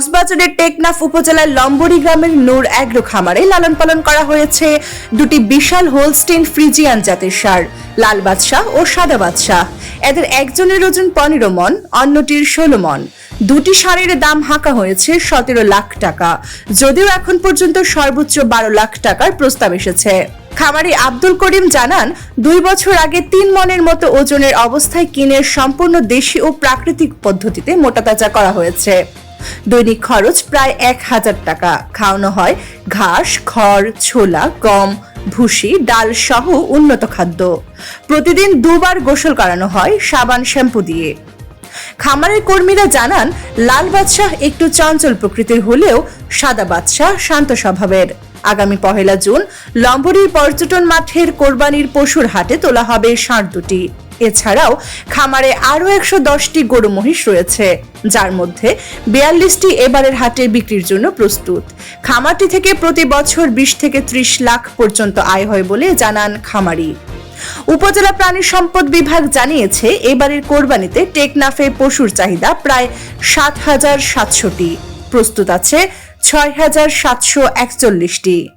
কক্সবাজারের টেকনাফ উপজেলার লম্বরি গ্রামের নূর অ্যাগ্রো খামারে লালন পালন করা হয়েছে দুটি বিশাল হোলস্টেইন ফ্রিজিয়ান জাতের সার, লাল বাদশাহ ও সাদা বাদশাহ। এদের একজনের ওজন পনেরো মন, অন্যটির ষোলো মন। দুটি সারের দাম হাঁকা হয়েছে সতেরো লাখ টাকা। যদিও এখন পর্যন্ত সর্বোচ্চ বারো লাখ টাকার প্রস্তাব এসেছে। খামারি আব্দুল করিম জানান, দুই বছর আগে তিন মনের মতো ওজনের অবস্থায় কিনে সম্পূর্ণ দেশি ও প্রাকৃতিক পদ্ধতিতে মোটাতাজা করা হয়েছে। দৈনিক খরচ প্রায় এক হাজার টাকা। খাওয়ানো হয় ঘাস, খড়, ছোলা, গম, ভুসি, ডাল সহ উন্নত খাদ্য। প্রতিদিন দুবার গোসল করানো হয় সাবান শ্যাম্পু দিয়ে। খামারের কর্মীরা জানান, লাল বাদশাহ একটু চঞ্চল প্রকৃতির হলেও সাদা বাদশাহ শান্ত স্বভাবের। আগামী পহেলা জুন লম্বরির পর্যটন মাঠের কোরবানির পশুর হাটে তোলা হবে ষাঁড় দুটি। এছাড়াও খামারে আরও একশো দশটি গরু মহিষ রয়েছে, যার মধ্যে বিয়াল্লিশটি এবারের হাটে বিক্রির জন্য প্রস্তুত। খামারটি থেকে প্রতি বছর বিশ থেকে ত্রিশ লাখ পর্যন্ত আয় হয় বলে জানান খামারি। উপজেলা প্রাণী সম্পদ বিভাগ জানিয়েছে, এবারের কোরবানিতে টেকনাফে পশুর চাহিদা প্রায় সাত হাজার সাতশোটি। প্রস্তুত আছে ছয় হাজার সাতশো একচল্লিশটি।